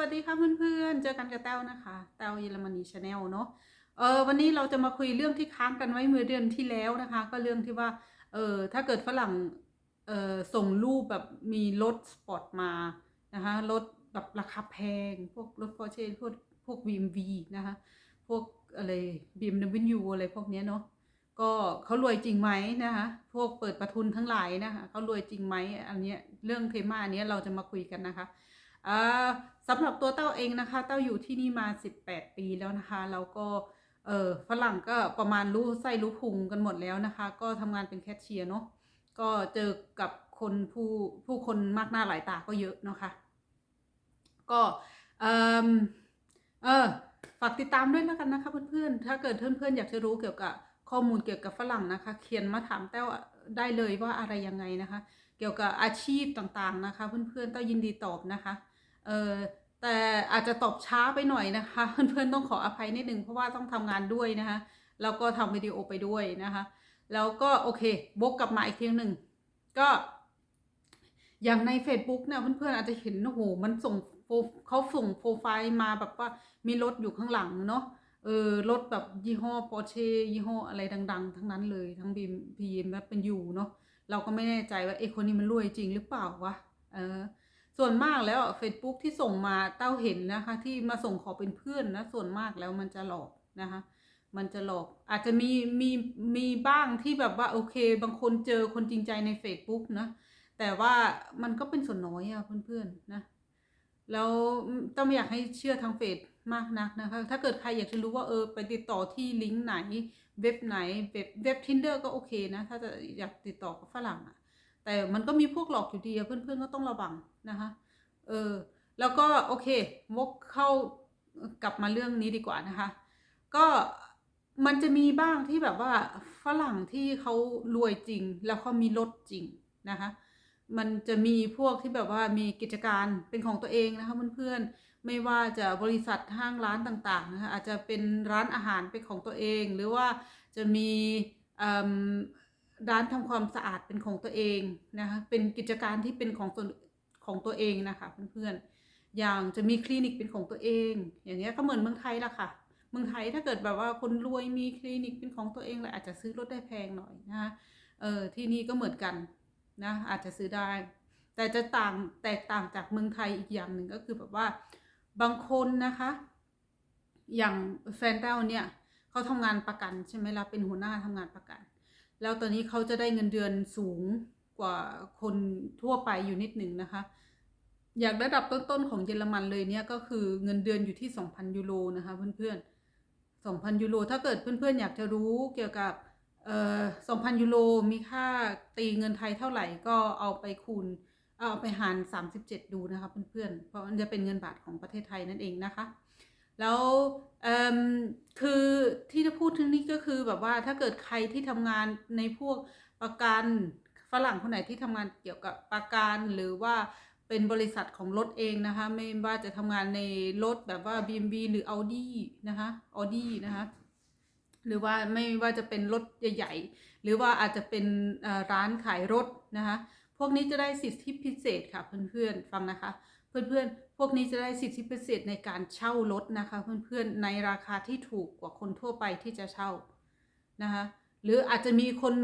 วัสดีค่ะเพื่อนๆ เจอกันกับแต้วนะคะแต้วเยอรมนีชาแนลเนาะ เออวันนี้เราจะมาคุยเรื่องที่ค้างกันไว้เมื่อเดือนที่แล้วนะคะ ก็เรื่องที่ว่า เออถ้าเกิดฝรั่ง เออส่งรูปแบบมีรถสปอร์ตมานะคะ รถแบบราคาแพง พวกรถพอเช่พวกพวก BMW นะคะ พวกอะไร BMW อะไรพวกเนี้ยเนาะ ก็เขารวยจริงไหมนะคะ พวกเปิดประทุนทั้งหลายนะคะเขารวยจริงไหมอันเนี้ยเรื่องเทมาอันเนี้ยเราจะมาคุยกันนะคะ สำหรับตัวเต้าเองนะคะเต้าอยู่ที่นี่มา 18 ปีแล้วนะคะแล้วก็เออฝรั่งก็ประมาณรู้ไส้รู้พุงกันหมดแล้วนะคะ ก็ทำงานเป็นแคชเชียร์เนาะก็เจอกับคนผู้ผู้คนมากหน้าหลายตาก็เยอะนะคะ ก็เออเออฝากติดตามด้วยแล้วกันนะคะเพื่อนๆ ถ้าเกิดเพื่อนๆอยากจะรู้เกี่ยวกับข้อมูลเกี่ยวกับฝรั่งนะคะ เขียนมาถามแต้วได้เลยว่าอะไรยังไงนะคะ เกี่ยวกับอาชีพต่างๆนะคะ เพื่อนๆแต้วยินดีตอบนะคะ เออแต่อาจจะตอบช้าไปหน่อยนะคะ เพื่อนๆต้องขออภัยนิดนึงเพราะว่าต้องทำงานด้วยนะคะแล้วก็ทำวิดีโอไปด้วยนะคะ แล้วก็โอเคบกกลับมาอีกทีหนึ่งก็อย่างใน Facebook เนี่ยเพื่อนๆอาจจะเห็นโอ้โหมันส่งเขาส่งโปรไฟล์มาแบบว่ามีรถอยู่ข้างหลังเนาะเออรถแบบยี่ห้อปอร์เช่ยี่ห้ออะไรดัง ๆ ทั้งนั้นเลยทั้งบีมพีเอ็มและเป็นยูเนาะเราก็ไม่แน่ใจว่าเอ้คนนี้มันรวยจริงหรือเปล่าวะเออ ส่วนมากแล้วเฟซบุ๊กที่ส่งมาเต้าเห็นนะคะ ที่มาส่งขอเป็นเพื่อนนะส่วนมากแล้วมันจะหลอกนะคะ มันจะหลอกอาจจะมีมีมีบ้างที่แบบว่าโอเค บางคนเจอคนจริงใจใน Facebook นะแต่ว่ามันก็เป็นส่วนน้อยอะเพื่อนๆนะแล้วต้องไม่อยากให้เชื่อทางเฟซมากนักนะคะ ถ้าเกิดใครอยากจะรู้ว่าเออไปติดต่อที่ลิงก์ไหนเว็บไหนเว็บเว็บทินเดอร์ก็โอเคนะ ถ้าจะอยากติดต่อกับฝรั่งอะ แต่มันก็มีพวกหลอกอยู่ดีเพื่อนๆก็ต้องระวังนะคะเออแล้วก็โอเควกเข้ากลับมาเรื่องนี้ดีกว่านะคะ ก็มันจะมีบ้างที่แบบว่าฝรั่งที่เขารวยจริง แล้วเขามีรถจริงนะคะมันจะมีพวกที่แบบว่ามีกิจการเป็นของตัวเองนะคะเพื่อนๆไม่ว่าจะบริษัทห้างร้านต่างๆนะคะอาจจะเป็นร้านอาหารเป็นของตัวเอง หรือว่าจะมี ร้านทำความสะอาดเป็นของตัวเองนะคะเป็นกิจการที่เป็นของตัวของตัวเองนะคะเพื่อนๆอย่างจะมีคลินิกเป็นของตัวเอง อย่างเงี้ยก็เหมือนเมืองไทยละค่ะ เมืองไทยถ้าเกิดแบบว่าคนรวยมีคลินิกเป็นของตัวเองเลยอาจจะซื้อรถได้แพงหน่อยนะคะเออที่นี่ก็เหมือนกันนะอาจจะซื้อได้ แต่จะต่างแตกต่างจากเมืองไทยอีกอย่างหนึ่งก็คือแบบว่าบางคนนะคะ อย่างแฟนเต้าเนี่ยเขาทำงานประกันใช่ไหมล่ะเป็นหัวหน้าทำงานประกัน แล้วตอนนี้เขาจะได้เงินเดือนสูงกว่าคนทั่วไปอยู่นิดหนึ่งนะคะ อยางระดับต้นๆของเยอรมันเลยเนี่ยก็คือเงินเดือนอยู่ที่ 2,000 ยูโรนะคะเพื่อนๆ 2,000 ยูโรถ้าเกิดเพื่อนๆ อยากจะรู้เกี่ยวกับเอ่อ2,000 ยูโรมีค่าตีเงินไทยเท่าไหร่ก็เอาไปคูณเอาไปหาร 37 ดูนะคะเพื่อนๆ เพราะมันจะเป็นเงินบาทของประเทศไทยนั่นเองนะคะ แล้วคือที่จะพูดถึงนี่ก็คือแบบว่าถ้าเกิดใครที่ทำงานในพวกประกันฝรั่งคนไหนที่ทำงานเกี่ยวกับประกันหรือว่าเป็นบริษัทของรถเองนะคะ ไม่ว่าจะทำงานในรถแบบว่า BMW หรือ Audi นะคะ Audi นะคะหรือว่าไม่ว่าจะเป็นรถใหญ่ ๆ หรือว่าอาจจะเป็นร้านขายรถนะคะ พวกนี้จะได้สิทธิพิเศษค่ะเพื่อนๆฟังนะคะ เพื่อนๆ พวกนี้จะได้สิทธิพิเศษในการเช่ารถนะคะ เพื่อนๆ ในราคาที่ถูกกว่าคนทั่วไปที่จะเช่านะคะ หรืออาจจะมีคน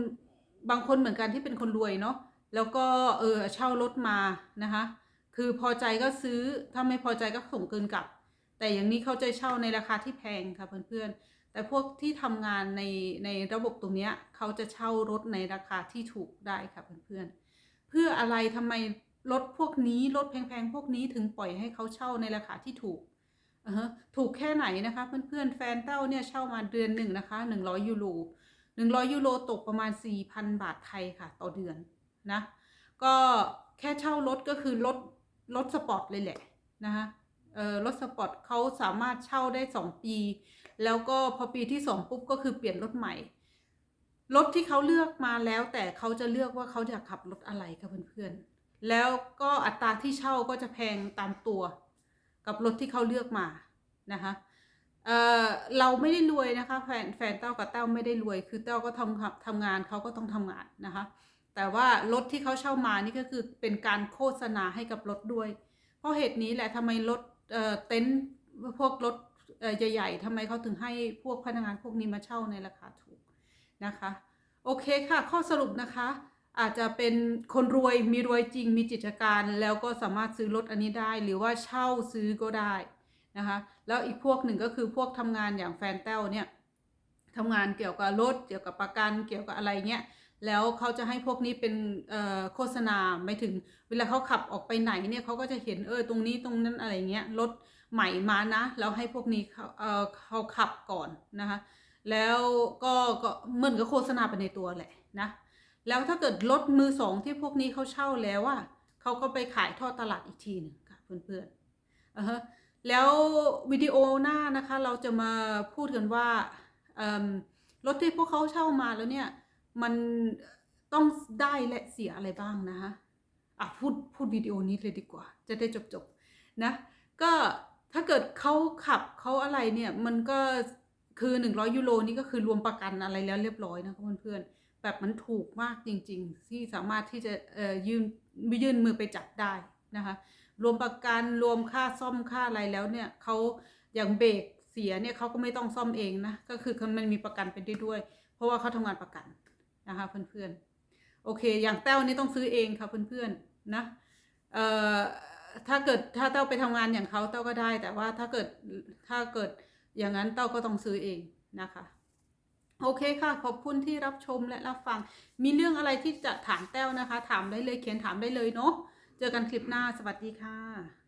บางคนเหมือนกันที่เป็นคนรวยเนาะ แล้วก็เออเช่ารถมานะคะ คือพอใจก็ซื้อ ถ้าไม่พอใจก็ส่งเกินกลับ แต่อย่างนี้เขาจะเช่าในราคาที่แพงค่ะเพื่อนๆ แต่พวกที่ทำงานในในระบบตรงนี้เขาจะเช่ารถในราคาที่ถูกได้ค่ะเพื่อนๆ เพื่ออะไรทำไม รถพวกนี้รถแพงๆพวกนี้ถึงปล่อยให้เขาเช่าในราคาที่ถูกถูกแค่ไหนนะคะเพื่อนๆแฟนเต้าเนี่ยเช่ามาเดือนหนึ่งนะคะหนึ่งร้อยยูโรหนึ่งร้อยยูโรตกประมาณสี่พันบาทไทยค่ะ ต่อเดือนนะก็แค่เช่ารถก็คือรถรถสปอร์ตเลยแหละนะคะเออรถสปอร์ตเขาสามารถเช่าได้สองปี แล้วก็พอปีที่สองปุ๊บก็คือเปลี่ยนรถใหม่รถที่เขาเลือกมาแล้วแต่เขาจะเลือกว่าเขาอยากขับรถอะไรค่ะเพื่อนๆ แล้วก็อัตราที่เช่าก็จะแพงตามตัว กับรถที่เขาเลือกมานะคะเออเราไม่ได้รวยนะคะแฟนแฟนเต้ากับเต้าไม่ได้รวย คือเต้าก็ทำทำงานเขาก็ต้องทำงานนะคะ แต่ว่ารถที่เขาเช่ามานี่ก็คือเป็นการโฆษณาให้กับรถด้วย เพราะเหตุนี้แหละทำไมรถเเต็นท์พวกรถใหญ่ๆทำไมเขาถึงให้พวกพนักงานพวกนี้มาเช่าในราคาถูกนะคะ โอเคค่ะ ข้อสรุปนะคะ อาจจะเป็นคนรวยมีรวยจริงมีกิจการแล้วก็สามารถซื้อรถอันนี้ได้ หรือว่าเช่าซื้อก็ได้นะคะแล้วอีกพวกหนึ่งก็คือพวกทำงานอย่างแฟนแต้เนี่ยทำงานเกี่ยวกับรถเกี่ยวกับประกันเกี่ยวกับอะไรเงี้ยแล้วเขาจะให้พวกนี้เป็นโฆษณาไม่ถึงเวลาเขาขับออกไปไหนเนี่ยเขาก็จะเห็นเออตรงนี้ตรงนั้นอะไรเงี้ยรถใหม่มานะแล้วให้พวกนี้เขาเเขาขับก่อนนะคะแล้วก็ก็เหมือนกับโฆษณาไปในตัวแหละนะ แล้วถ้าเกิดรถมือสองที่พวกนี้เขาเช่าแล้วอะเขาก็ไปขายทอดตลาดอีกทีหนึ่งค่ะเพื่อนๆอ่าฮะแล้ววิดีโอหน้านะคะเราจะมาพูดกันว่ารถที่พวกเขาเช่ามาแล้วเนี่ยมันต้องได้และเสียอะไรบ้างนะคะอะพูดพูดวิดีโอนี้เลยดีกว่า จะได้จบๆนะก็ถ้าเกิดเขาขับเขาอะไรเนี่ยมันก็คือ 100 ยูโรนี่ก็คือรวมประกันอะไรแล้วเรียบร้อยนะคะเพื่อนๆ แบบมันถูกมากจริง ๆ ที่สามารถที่จะเอ่ยื่นยื่นมือไปจับได้นะคะรวมประกันรวมค่าซ่อมค่าอะไรแล้วเนี่ยเขาอย่างเบรกเสียเนี่ยเขาก็ไม่ต้องซ่อมเองนะก็คือมันมีประกันไปด้วย เพราะว่าเขาทำงานประกันนะคะเพื่อนๆโอเค อย่างแต้วนี่ต้องซื้อเองค่ะเพื่อนๆนะเอ่อถ้าเกิดถ้าเต้าไปทำงานอย่างเขาเต้าก็ได้ แต่ว่าถ้าเกิดถ้าเกิดอย่างนั้นเต้าก็ต้องซื้อเองนะคะ โอเคค่ะ ขอบคุณที่รับชมและรับฟัง มีเรื่องอะไรที่จะถามแต้วนะคะ ถามได้เลยเขียนถามได้เลยเนาะ เจอกันคลิปหน้า สวัสดีค่ะ